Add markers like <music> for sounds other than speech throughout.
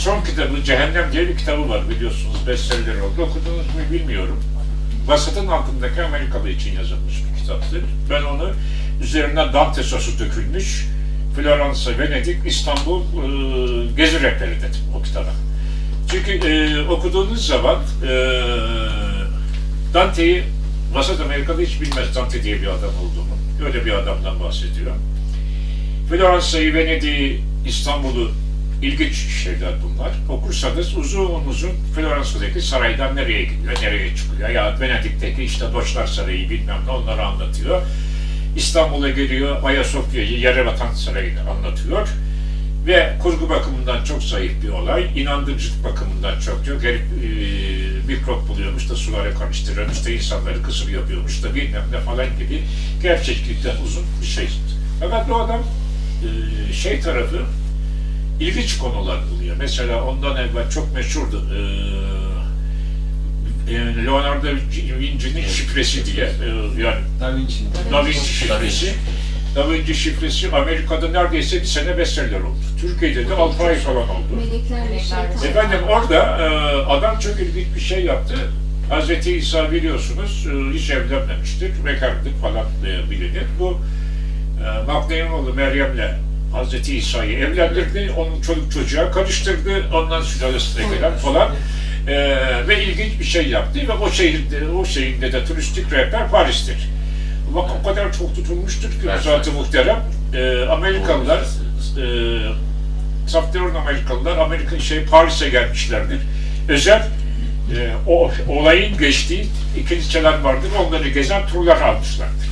son kitabı Cehennem diye bir kitabı var biliyorsunuz bestseller oldu. Okudunuz mu bilmiyorum. Vasatın altındaki Amerikalı için yazılmış bir kitaptır. Ben onu üzerine Dante sosu dökülmüş Floransa, Venedik, İstanbul e, gezi rehberi dedim o kitaba. Çünkü e, okuduğunuz zaman e, Dante'yi Vasat Amerika'da hiç bilmez Dante diye bir adam olduğunu. Öyle bir adamdan bahsediyor. Floransa'yı, Venedik'i, İstanbul'u ilginç şeyler bunlar. Okursanız uzun uzun Floransa'daki saraydan nereye gidiyor, nereye çıkıyor. Ya Venedik'teki işte Doçlar Sarayı bilmem ne onları anlatıyor. İstanbul'a geliyor, Ayasofya'yı, Yerebatan Sarayı'nı anlatıyor. Ve kurgu bakımından çok zayıf bir olay, inandırıcılık bakımından çok çok herif e, mikrop buluyormuş da sulara karıştırıyormuş da insanları kısır yapıyormuş da bilmem ne falan gibi gerçeklikten uzun bir şey. Fakat bu adam e, şey tarafı ilginç konular buluyor. Mesela ondan evvel çok meşhurdu. E, Leonardo Vinci'nin şifresi diye. E, yani Da Vinci. Da Vinci şifresi. Da Vinci şifresi Amerika'da neredeyse bir sene bestseller oldu. Türkiye'de de 6 ay falan oldu. Meleklerle şeytan. Efendim orada e, adam çok ilginç bir şey yaptı. Hazreti İsa biliyorsunuz e, hiç evlenmemiştir. Bekarlık falan e, bilinir. Bu e, Magdalene oğlu Meryem'le Hazreti İsa'yı evlendirdi. Onun çocuk çocuğa karıştırdı. Ondan sülalesine gelen falan. E, ve ilginç bir şey yaptı ve o şehirde, o şehirde de turistik rehber Paris'tir. Bak o kadar çok tutulmuştur ki zaten muhterem. E, Amerikalılar e, Saftiron Amerikalılar Amerika şey Paris'e gelmişlerdir. Özel e, o olayın geçtiği kiliseler vardır. Onları gezen turlar almışlardır.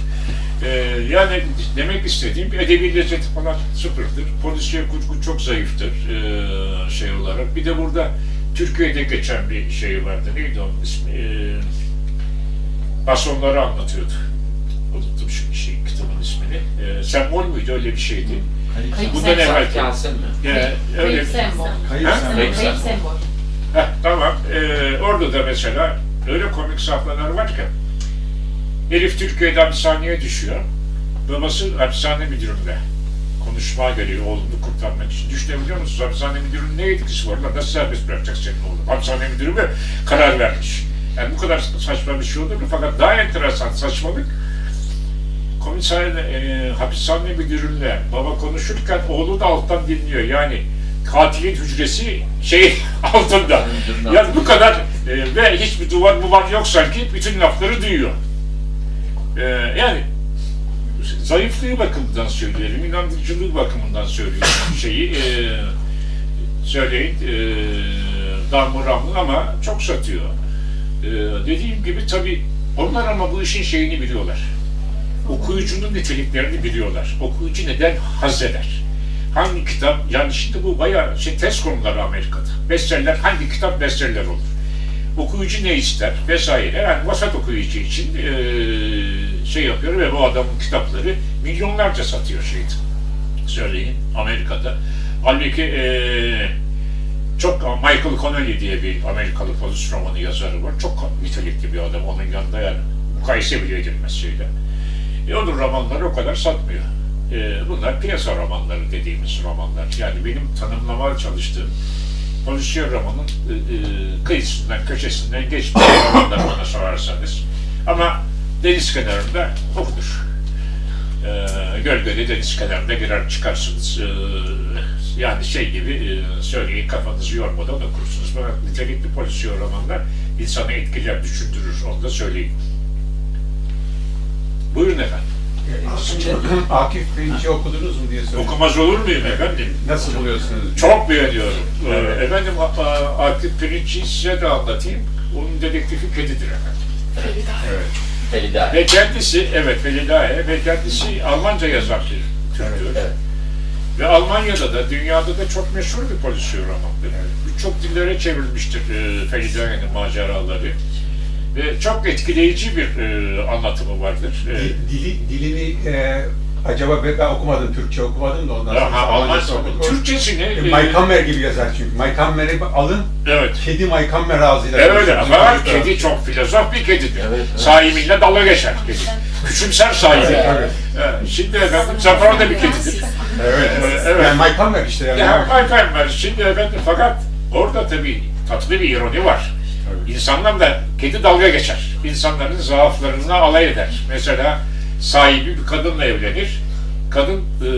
E, yani demek istediğim edebi lezzeti falan sıfırdır. Polisiye kurgu çok zayıftır e, şey olarak. Bir de burada Türkiye'de geçen bir şey vardı. Neydi onun ismi? E, Basonları anlatıyordu. Unuttum şimdi şey, kitabın ismini. E, Sembol müydü? Öyle bir şeydi. Kayıp Bundan sembol. evvel- mi? Yani öyle Kayıp sembol. Kayıp sembol. Kayıp Kayıp. Heh, tamam. Ee, orada da mesela öyle komik sahneler var ki Elif Türkiye'de hapishaneye düşüyor. Babası hapishane müdüründe konuşmaya geliyor oğlunu kurtarmak için. Düşünebiliyor musunuz? Hapishane müdürünün ne etkisi var? Nasıl serbest bırakacak senin oğlunu? Hapishane müdürü mü karar vermiş? Yani bu kadar saçma bir şey olur mu? Fakat daha enteresan saçmalık komiser e, hapishane müdürünle baba konuşurken oğlu da alttan dinliyor. Yani katilin hücresi şey <laughs> altında. Yani bu kadar e, ve hiçbir duvar muvar yok sanki bütün lafları duyuyor. E, yani zayıflığı bakımından söylüyorum, inandırıcılığı bakımından söylüyorum şeyi. E, söyleyin e, damburamlı ama çok satıyor. E, dediğim gibi tabii onlar ama bu işin şeyini biliyorlar. Okuyucunun niteliklerini biliyorlar. Okuyucu neden haz eder? Hangi kitap, yani şimdi bu bayağı şey, test konuları Amerika'da. Bestseller, hangi kitap bestseller olur? Okuyucu ne ister vesaire. Yani vasat okuyucu için eee, şey yapıyor ve bu adamın kitapları milyonlarca satıyor şeydi. Söyleyin Amerika'da. Halbuki eee çok Michael Connelly diye bir Amerikalı polis romanı yazarı var. Çok nitelikli bir adam. Onun yanında yani mukayese bile edilmez şeyle. E, onun romanları o kadar satmıyor. E, bunlar piyasa romanları dediğimiz romanlar. Yani benim tanımlamaya çalıştığım polisiye romanın e, e, kıyısından, köşesinden geçmiş romanlar <coughs> bana sorarsanız. Ama deniz kenarında okunur. E, gölgede deniz kenarında girer çıkarsınız. E, yani şey gibi e, söyleyin kafanızı yormadan okursunuz. Fakat nitelikli polisiye romanlar insanı etkiler, düşündürür. Onu da söyleyeyim. Buyurun efendim. Akif Pirinç'i okudunuz mu diye soruyorum. Okumaz olur muyum efendim? Nasıl buluyorsunuz? Çok beğeniyorum. Ee, Evet. Efendim A- A- Akif Pirinç'i size de anlatayım. Onun dedektifi kedidir efendim. Evet. Felida. Ve kendisi, evet Felidae, ve kendisi Almanca yazar bir Türktür. Evet. Ve Almanya'da da, dünyada da çok meşhur bir polisiye romandır. Birçok dillere çevrilmiştir e, Felidae'nin maceraları. Ve çok etkileyici bir e, anlatımı vardır. E, Di- Dili, dilini e, acaba ben, ben okumadım, Türkçe okumadım da ondan sonra ha, okudum. Türkçesini... E, e, Mike Hammer gibi yazar çünkü. Mike Hammer'i alın, evet. kedi Mike Hammer ağzıyla. Evet konuşur. ama Bizim kedi çok filozof bir kedidir. Evet, evet. Sahibiyle dalga geçer kedi. Küçümser sahibi. Evet, evet. Evet, Şimdi efendim Zafer da bir kedidir. Evet, Evet, evet. Yani Mike Hammer işte yani. Ya efendim şimdi efendim fakat orada tabii tatlı bir ironi var. İnsanlar da kedi dalga geçer. İnsanların zaaflarına alay eder. Mesela sahibi bir kadınla evlenir. Kadın e,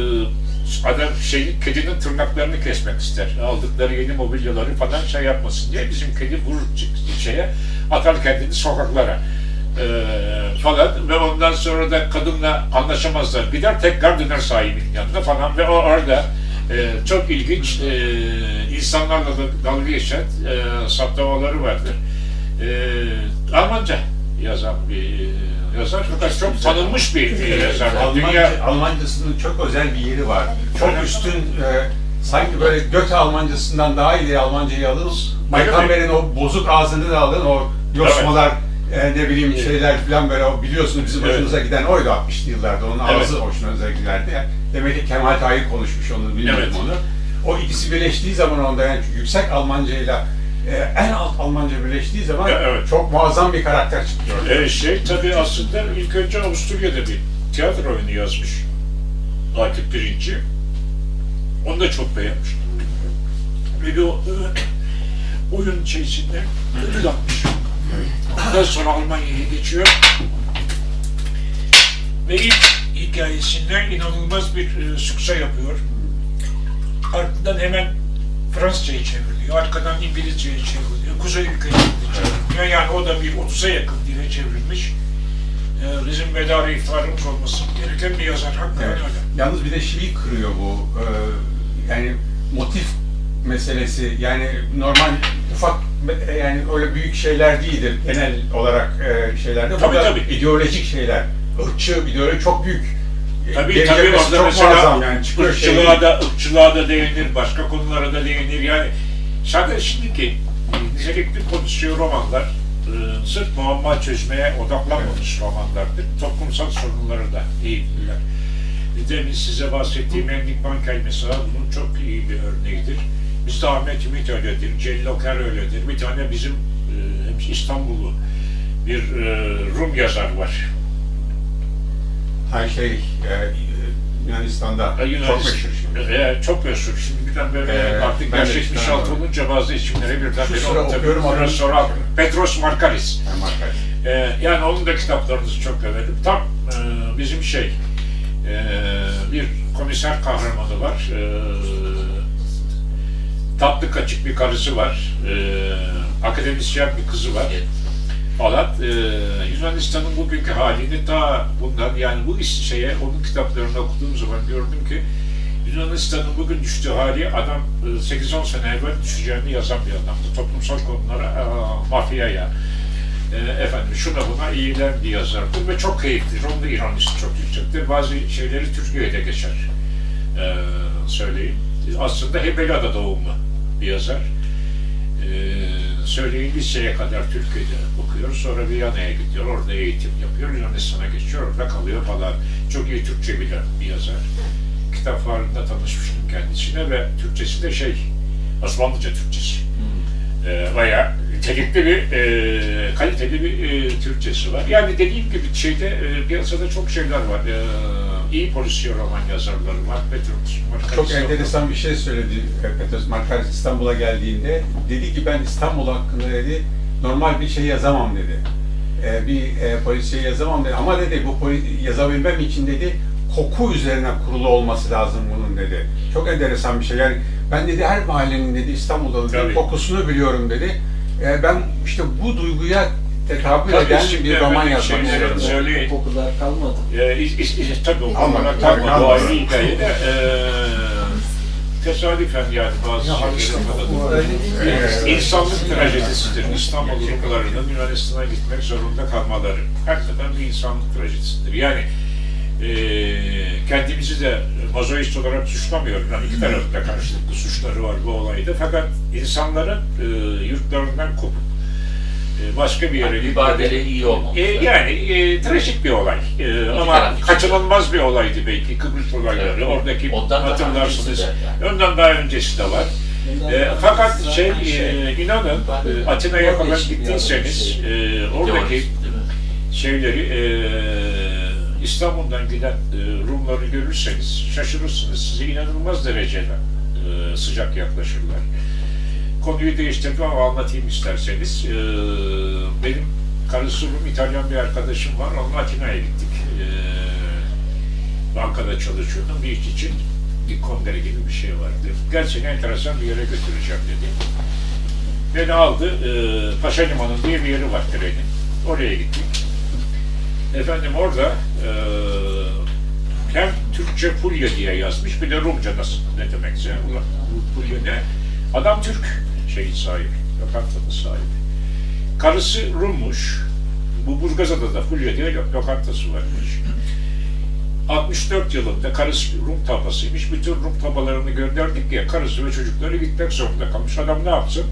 adam şey kedinin tırnaklarını kesmek ister. Aldıkları yeni mobilyaları falan şey yapmasın diye bizim kedi vurur şeye atar kendini sokaklara. E, falan ve ondan sonra da kadınla anlaşamazlar. Gider tekrar döner sahibinin yanına falan ve o orada e, çok ilginç e, insanlarla da dalga geçen e, saptamaları vardır. E, Almanca yazan bir e, yazar fakat çok tanınmış bir yazar. Dünya Almanca, Almancasının çok özel bir yeri var. Çok üstün, e, sanki böyle Göte Almancasından daha iyi Almancayı alın. Maykamber'in o bozuk ağzını da alın, o yosmalar, e, ne bileyim şeyler falan böyle, o biliyorsunuz bizim Evet. hoşumuza giden oydu 60'lı yıllarda, onun Evet. ağzı hoşumuza giderdi. Demek ki Kemal Tahir konuşmuş onu, bilmiyorum Evet. onu. O ikisi birleştiği zaman onda yani yüksek Almancayla e, en alt Almanca birleştiği zaman Ya, evet. çok muazzam bir karakter çıkıyor. E, şey tabii aslında ilk önce Avusturya'da bir tiyatro oyunu yazmış. Akif Birinci. Onu da çok beğenmiş. Ve bir <coughs> oyun içerisinde ödül almış. Ondan sonra Almanya'ya geçiyor. Ve ilk hikayesinden inanılmaz bir e, sükse yapıyor. Ardından hemen Fransızca'yı çevriliyor, arkadan İngilizce'ye çevriliyor, Kuzey ülkelerine çevriliyor. Yani o da bir 30'a yakın dile çevrilmiş. Ee, bizim medarı iftarımız olması gereken bir yazar. Hakikaten Evet. öyle. Yalnız bir de şeyi kırıyor bu. e, yani motif meselesi. Yani normal ufak e, yani öyle büyük şeyler değildir genel olarak e, şeylerde. Tabii, Burada tabii. ideolojik şeyler. Irkçı ideoloji çok büyük. Tabii tabii orada çok muazzam mesela yani çıkıyor şey. ırkçılığa da, ırkçılığa da değinir, başka konulara da değinir. Yani zaten şimdiki nitelikli konuşuyor romanlar e, sırf muamma çözmeye odaklanmamış romanlardır. Toplumsal sorunları da değinirler. Demin size bahsettiğim Endik Bankel mesela bunun çok iyi bir örneğidir. Bizde Ahmet Ümit öyledir, Celil Oker öyledir. Bir tane bizim e, İstanbullu bir e, Rum yazar var. Her şey e, Yunanistan'da E, Yunanistan- çok meşhur şimdi. E, çok meşhur. Şimdi birden böyle Evet, artık yaş de 76 çıkaramadım. olunca bazı isimlere birden beri okuyorum, biraz sonra. Petros Markaris. Yani Markaris. E, yani onun da kitaplarınızı çok överim. Tam e, bizim şey e, bir komiser kahramanı var. E, tatlı kaçık bir karısı var. E, akademisyen bir kızı var. Falan. E, Yunanistan'ın bugünkü halini ta bundan yani bu iş şeye onun kitaplarını okuduğum zaman gördüm ki Yunanistan'ın bugün düştüğü hali adam e, 8-10 sene evvel düşeceğini yazan bir adamdı. Toplumsal konulara, e, mafyaya, e, efendim şuna buna iyiler bir yazardır ve çok keyiflidir. Onun da ironisi çok yüksektir. Bazı şeyleri Türkiye'de geçer. E, söyleyeyim. Aslında Hebelada doğumlu bir yazar. E, söyleyin liseye kadar Türkiye'de okuyor. Sonra Viyana'ya gidiyor. Orada eğitim yapıyor. Yunanistan'a geçiyor. Orada kalıyor falan. Çok iyi Türkçe bilen bir yazar. Kitap fuarında tanışmıştım kendisine ve Türkçesi de şey Osmanlıca Türkçesi. E, bayağı nitelikli bir, e, kaliteli bir e, Türkçesi var. Yani dediğim gibi şeyde e, piyasada çok şeyler var. E, iyi polisiye roman yazarları var. Petrus Markaris Çok enteresan bir şey söyledi Petros Markaris İstanbul'a geldiğinde. Dedi ki ben İstanbul hakkında dedi normal bir şey yazamam dedi. E, bir e, polisiye yazamam dedi. Ama dedi bu poli- yazabilmem için dedi koku üzerine kurulu olması lazım bunun dedi. Çok enteresan bir şey. Yani ben dedi her mahallenin dedi İstanbul'da dedi, kokusunu biliyorum dedi. E, ben işte bu duyguya tekabül Tabii eden şimdi bir roman yazmak istiyorum. söyle- Söyleyin. O kokular kalmadı. E, iş, iş, iş, tabii o takma, ama- bu ayrı hikaye de e, tesadüfen yani bazı şeyleri? Evet. İnsanlık trajedisidir. İstanbul Rumlarının Yunanistan'a gitmek zorunda kalmaları. Hakikaten bir insanlık trajedisidir. Yani e, kendimizi de mozoist olarak suçlamıyorum. Yani iki tarafta karşılıklı suçları var bu olayda. Fakat insanların e, yurtlarından kopup başka bir yere gitmeleri- bardele iyi olmalı. e, yani e, trajik bir olay. E, ama için. kaçınılmaz bir olaydı belki Kıbrıs olayları. Evet. Oradaki Ondan hatırlarsınız. öncesi de yani. Ondan daha öncesi de var. E, fakat şey, e, inanın e, Atina'ya falan gittiyseniz e, oradaki değil mi? şeyleri e, İstanbul'dan giden e, Rumları görürseniz şaşırırsınız. Size inanılmaz derecede e, sıcak yaklaşırlar. Konuyu değiştirdim ama anlatayım isterseniz. Ee, benim karısı Rum İtalyan bir arkadaşım var. Onunla Atina'ya gittik. Ee, bankada çalışıyordum. Bir iş için bir kongre gibi bir şey vardı. Gerçekten enteresan bir yere götüreceğim dedi. Beni aldı. E, Paşa Limanı diye bir yeri var trenin. Oraya gittik. Efendim orada e, hem Türkçe Fulya diye yazmış, bir de Rumca nasıl ne demekse. Ulan Fulya ne? Adam Türk şeyin sahibi, lokantanın sahibi. Karısı Rummuş. Bu Burgazada da Fulya diye lo- lokantası varmış. 64 yılında karısı Rum tablasıymış. Bütün Rum tablalarını gönderdik ya karısı ve çocukları gitmek zorunda kalmış. Adam ne yapsın?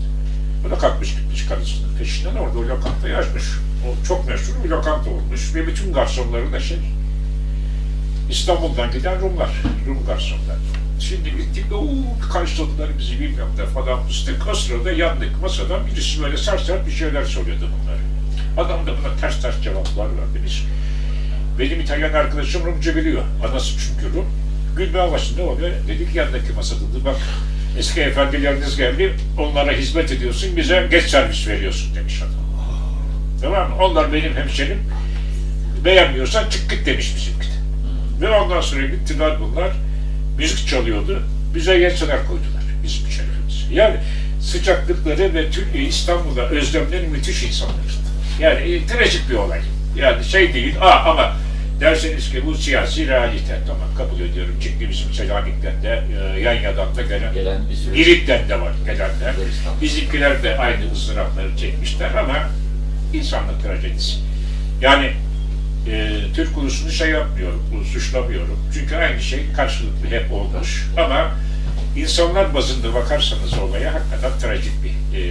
O da kalkmış gitmiş karısının peşinden orada o lokantayı açmış. O çok meşhur bir lokanta olmuş ve bütün garsonları da şey İstanbul'dan giden Rumlar, Rum garsonlar. Şimdi gittik de karşıladılar bizi bilmem ne falan fıstık. O sırada yandık masadan birisi böyle sert sert bir şeyler söylüyordu bunları. Adam da buna ters ters cevaplar verdi. Biz, benim İtalyan arkadaşım Rumca biliyor. Anası çünkü Rum. Gülme başında oluyor. Dedik yandaki masada da bak eski efendileriniz geldi. Onlara hizmet ediyorsun. Bize geç servis veriyorsun demiş adam. Tamam mı? Onlar benim hemşerim. Beğenmiyorsan çık git demiş bizimki de. Ve ondan sonra gittiler bunlar. Müzik çalıyordu. Bize gençler koydular bizim şerefimize. Yani sıcaklıkları ve Türkiye İstanbul'da özlemleri müthiş insanlardı. Yani e, trajik bir olay. Yani şey değil aa, ama derseniz ki bu siyasi realite tamam kabul ediyorum. Çünkü bizim Selanik'ten de e, Yanya'dan da gelen Gelen İlik'ten de var gelenler. Bizimkiler de aynı ızdırapları çekmişler ama insanlık trajedisi. Yani e, Türk ulusunu şey yapmıyorum, suçlamıyorum. Çünkü aynı şey karşılıklı hep olmuş. Ama insanlar bazında bakarsanız olaya hakikaten trajik bir e,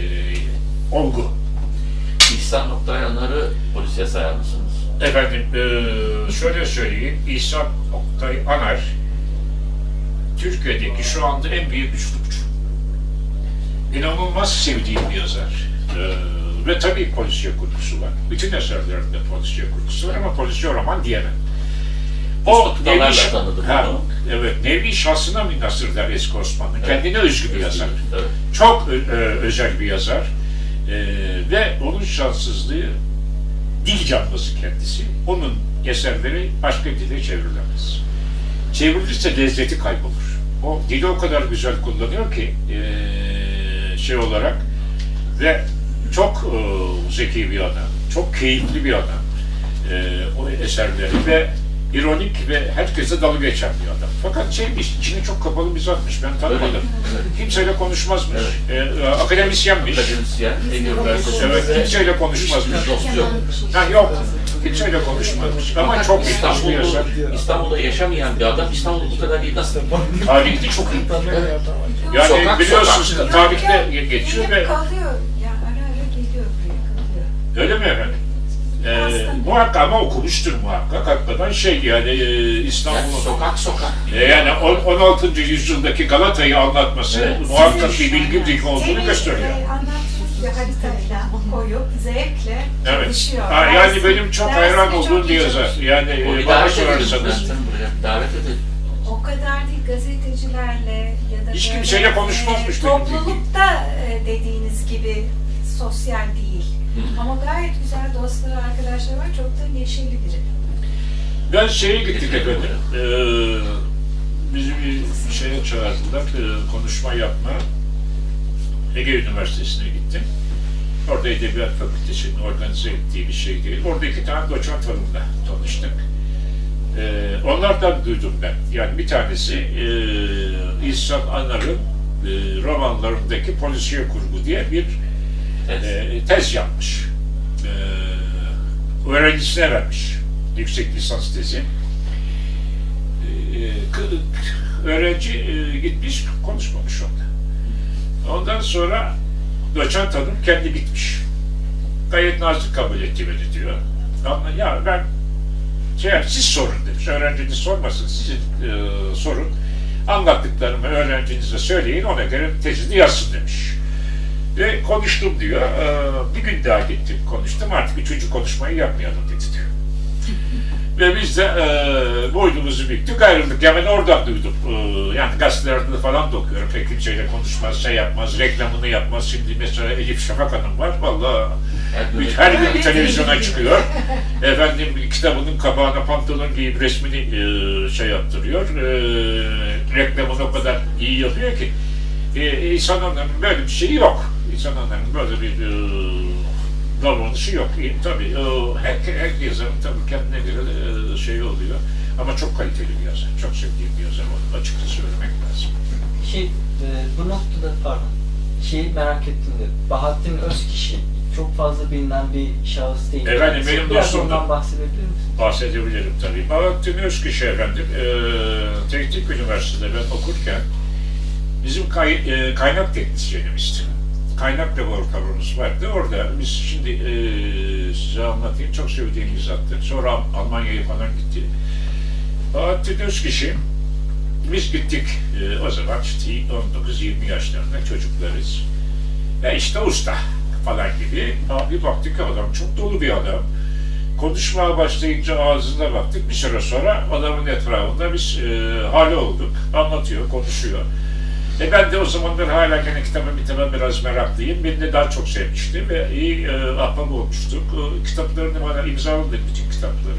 olgu. İhsan Oktayanları polise sayar mısınız? Efendim, e, şöyle söyleyeyim, İhsan Oktay Anar, Türkiye'deki şu anda en büyük üslupçu. İnanılmaz sevdiğim bir yazar. E, ve tabii polisiye kurgusu var. Bütün eserlerinde polisiye kurgusu var ama polisiye roman diyemem. O nevi, ha, evet, nevi şahsına münhasır der eski Osmanlı. Evet. Kendine özgü bir yazar. Evet. Çok ö- özel bir yazar. Ee, ve onun şanssızlığı dil canlısı kendisi. Onun eserleri başka dile çevrilemez. Çevrilirse lezzeti kaybolur. O dili o kadar güzel kullanıyor ki ee, şey olarak ve çok ee, zeki bir adam, çok keyifli bir adam ee, o eserleri ve ironik ve herkese dalga geçen bir adam. Fakat şeymiş, içine çok kapalı bir zatmış. Ben tanımadım. Evet. Kimseyle konuşmazmış. Ee, akademisyenmiş. Akademisyen, Üniversitesi Evet, ve kimseyle konuşmazmış. dostu yok. Ha yok, kimseyle konuşmazmış. Ama çok ilginç bir yazar. İstanbul'da, İstanbul'da yaşamayan bir adam İstanbul'da bu kadar iyi nasıl? Tarihte çok iyi. Yani Sokak, biliyorsunuz sokak. tarihte ge- geçiyor ve kalıyor. Ya ara ara geliyor buraya kalıyor. Öyle mi efendim? Ee, muhakkak ama okumuştur muhakkak. Hakikaten şey yani e, Yani İstanbul'un sokak sokak. E, yani on- 16. yüzyıldaki Galata'yı anlatması Evet. muhakkak bir bilgi bilgi olduğunu gösteriyor. e, bir haritayla koyup zevkle Evet. çalışıyor. Ha, yani benim çok dersini hayran olduğum bir yazar. Yani e, bana sorarsanız davet edelim. O kadar değil gazetecilerle ya da Hiç kimseyle konuşmazmış e, benim Toplulukta e, dediğiniz gibi sosyal değil. Ama gayet güzel dostları, arkadaşları var. Çok da neşeli biri. Ben şeye gittik efendim. Ee, bizi bir şeye çağırdılar. e, konuşma yapma. Ege Üniversitesi'ne gittim. Orada Edebiyat Fakültesi'nin organize ettiği bir şey değil. Orada iki tane doçent hanımla tanıştık. Ee, onlardan duydum ben. Yani bir tanesi e, İhsan Anar'ın e, romanlarındaki polisiye kurgu diye bir. E, tez yapmış. E, öğrencisine vermiş. Yüksek lisans tezi. E, öğrenci e, gitmiş, konuşmamış onda. Ondan sonra doçent hanım kendi gitmiş. Gayet nazik kabul etti beni diyor. Ama ya ben şey siz sorun demiş. Öğrenciniz sormasın, siz e, sorun. Anlattıklarımı öğrencinize söyleyin, ona göre tezini yazsın demiş. Ve konuştum diyor. Ee, bir gün daha gittim konuştum. Artık üçüncü konuşmayı yapmayalım dedi diyor. <laughs> Ve biz de e, boynumuzu büktük, ayrıldık. Ya ben oradan duydum. E, yani gazetelerde de falan da okuyorum. Pek kimseyle konuşmaz, şey yapmaz, reklamını yapmaz. Şimdi mesela Elif Şafak Hanım var. Vallahi Her gün- <laughs> bir- televizyona çıkıyor. Efendim kitabının kapağına pantolon giyip resmini e, şey yaptırıyor. E, reklamını o kadar iyi yapıyor ki. E, Hanım'ın böyle bir şeyi yok. İhsan Hanım'ın böyle bir e, davranışı yok. E, tabii e, her, her yazarın tabii kendine göre e, şey oluyor. Ama çok kaliteli bir yazar. Çok sevdiğim bir yazar. Onu açıkça söylemek lazım. Şey, e, bu noktada pardon, şeyi merak ettim de, Bahattin Özkişi çok fazla bilinen bir şahıs değil. Efendim, benim Biraz dostumdur. ondan bahsedebilir misiniz? bahsedebilirim tabii. Bahattin Özkişi efendim, e, Teknik Üniversitesi'de ben okurken bizim kay, e, kaynak teknisyenimizdi. Kaynak laboratuvarımız vardı. Orada biz şimdi e, size anlatayım. Çok sevdiğim zattır. Sonra Al- Almanya'ya falan gitti. Bahattin Özkişi biz gittik e, o zaman işte 19-20 yaşlarında çocuklarız. Ya işte usta falan gibi. Bir baktık adam çok dolu bir adam. Konuşmaya başlayınca ağzına baktık. Bir süre sonra adamın etrafında biz e, hali olduk. Anlatıyor, konuşuyor. E ben de o zamanlar hala gene kitaba mitaba biraz meraklıyım. Beni de daha çok sevmişti ve iyi e, ahbap olmuştuk. E, kitaplarını bana imzaladı bütün kitapları.